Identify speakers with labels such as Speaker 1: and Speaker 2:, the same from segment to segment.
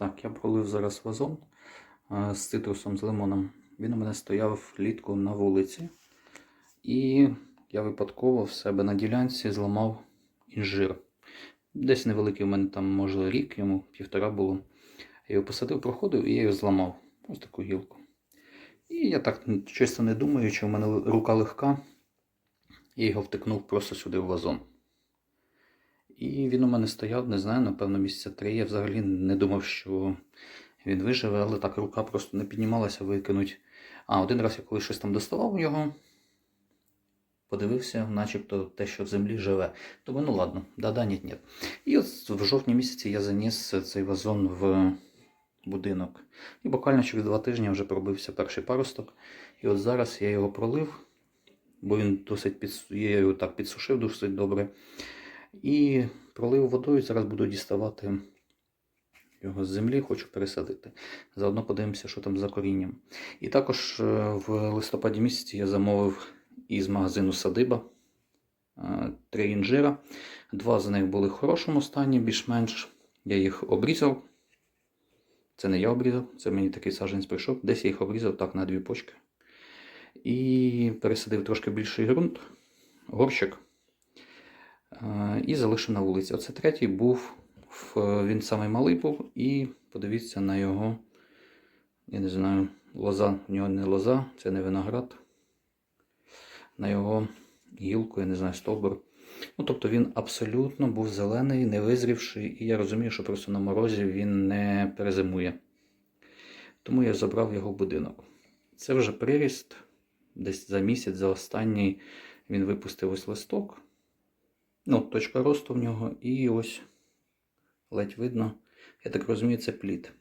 Speaker 1: Так, я пролив зараз вазон е, з цитрусом, з лимоном. Він у мене стояв влітку на вулиці. І я випадково в себе на ділянці зламав інжир. Десь невеликий у мене там, може, рік, йому півтора було. Я його посадив, проходив і я його зламав. Ось таку гілку. І я так чесно не думаю, чи в мене рука легка. Я його втикнув просто сюди в вазон. І він у мене стояв, не знаю, напевно, місяця три. Я взагалі не думав, що він виживе, але так рука просто не піднімалася викинуть. А один раз я коли щось там доставав його, подивився, начебто те, що в землі живе. Думаю, ну ладно, да-да, ні, ні. І от в жовтні місяці я заніс цей вазон в будинок. І буквально через два тижні вже пробився перший паросток. І от зараз я його пролив, бо він досить підс... так підсушив досить добре. І пролив водою, зараз буду діставати його з землі, хочу пересадити. Заодно подивимося, що там за корінням. І також е, в листопаді місяці я замовив із магазину Садиба е, три інжира. Два з них були в хорошому стані, більш-менш. Я їх обрізав. Це не я обрізав, це мені такий саджанець прийшов. Десь я їх обрізав так на дві почки. І пересадив трошки більший ґрунт, горщик. Е, І залишив на вулиці. Оце третій був, він самий малий був, і подивіться на його, я не знаю, лоза, у нього не лоза, це не виноград. На його гілку, я не знаю, стовбур. Ну, тобто він абсолютно був зелений, не визрівший, і я розумію, що просто на морозі він не перезимує. Тому я забрав його будинок. Це вже приріст. Десь за місяць, за останній він випустив ось листок. Ну, точка росту в нього, і ось ледь видно. Я так розумію, це плід.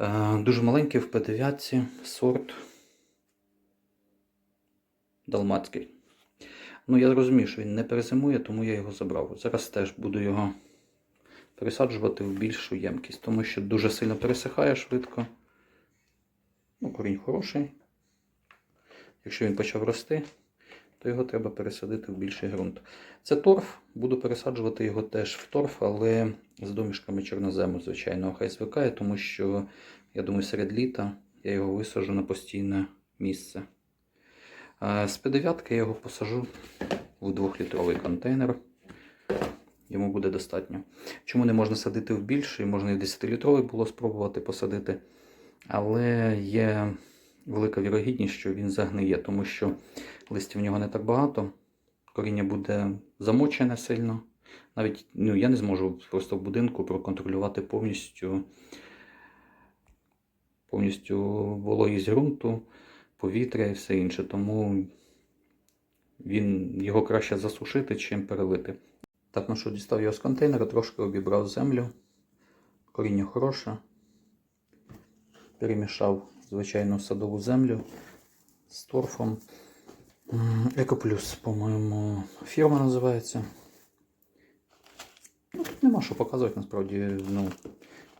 Speaker 1: Е, Дуже маленький в П9 сорт далмацький. Ну, я розумію, що він не перезимує, тому я його забрав. Зараз теж буду його пересаджувати в більшу ємкість, тому що дуже сильно пересихає швидко. Ну, корінь хороший. Якщо він почав рости, то його треба пересадити в більший ґрунт. Це торф, буду пересаджувати його теж в торф, але з домішками чорнозему, звичайно, хай звикає, тому що, я думаю, серед літа я його висаджу на постійне місце. З П9 я його посажу в 2-літровий контейнер. Йому буде достатньо. Чому не можна садити в більший? Можна і 10-літровий було спробувати посадити. Але є велика вірогідність, що він загниє, тому що листів в нього не так багато. Коріння буде замочене сильно. Навіть ну, я не зможу просто в будинку проконтролювати повністю, повністю вологість ґрунту, повітря і все інше. Тому він, його краще засушити, чим перелити. Так, ну що, дістав його з контейнера, трошки обібрав землю. Коріння хороше. Перемішав, звичайно, садову землю з торфом. Екоплюс, по-моєму, фірма називається. Ну, тут нема що показувати, насправді. Ну,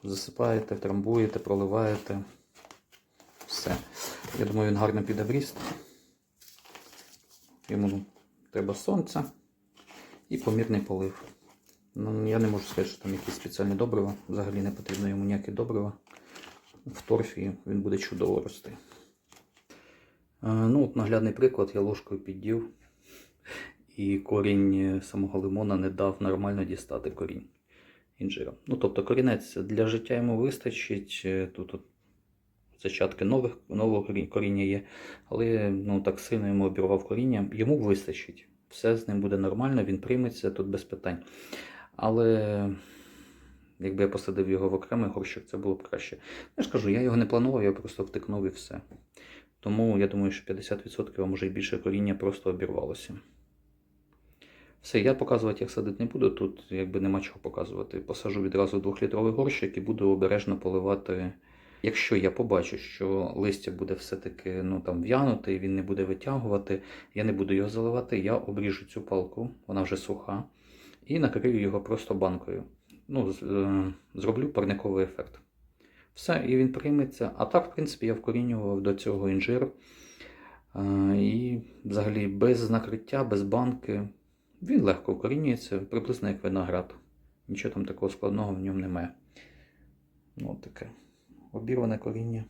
Speaker 1: засипаєте, трамбуєте, проливаєте. Все. Я думаю, він гарно піде в ріст. Йому треба сонця і помірний полив. Ну, я не можу сказати, що там якісь спеціальні добрива. Взагалі не потрібно йому ніякі добрива. В торфі він буде чудово рости. Е, Ну, от наглядний приклад, я ложкою піддів, і корінь самого лимона не дав нормально дістати корінь інжира. Ну, тобто корінець для життя йому вистачить. е, Тут от зачатки нових, нового коріння є, але ну, так сильно йому обірвав коріння, йому вистачить. Все з ним буде нормально, він прийметься тут без питань. Але якби я посадив його в окремий горщик, це було б краще. Я ж кажу, я його не планував, я просто втикнув і все. Тому я думаю, що 50%, а може і більше коріння просто обірвалося. Все, я показувати, як садити не буду. Тут якби нема чого показувати. Посажу відразу в 2-літровий горщик і буду обережно поливати. Якщо я побачу, що листя буде все-таки ну, там, в'янути, він не буде витягувати, я не буду його заливати, я обріжу цю палку, вона вже суха, і накрию його просто банкою. Ну, е, зроблю парниковий ефект. Все, і він прийметься. А так, в принципі, я вкорінював до цього інжир. Е, І взагалі без накриття, без банки. Він легко вкорінюється, приблизно як виноград. Нічого там такого складного в ньому немає. Ну, таке обірване коріння.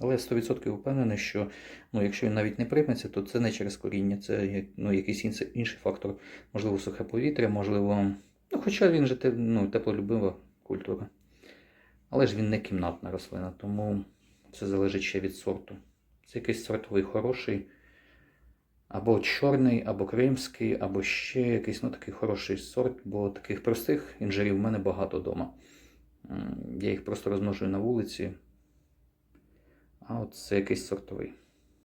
Speaker 1: Але я 100% впевнений, що ну, якщо він навіть не прийметься, то це не через коріння, це ну, якийсь інший, інший фактор. Можливо, сухе повітря, можливо. Ну, хоча він же ну, теплолюбива культура. Але ж він не кімнатна рослина, тому це залежить ще від сорту. Це якийсь сортовий хороший, або чорний, або кримський, або ще якийсь ну, такий хороший сорт, бо таких простих інжирів в мене багато вдома. Я їх просто розмножую на вулиці. А от це якийсь сортовий.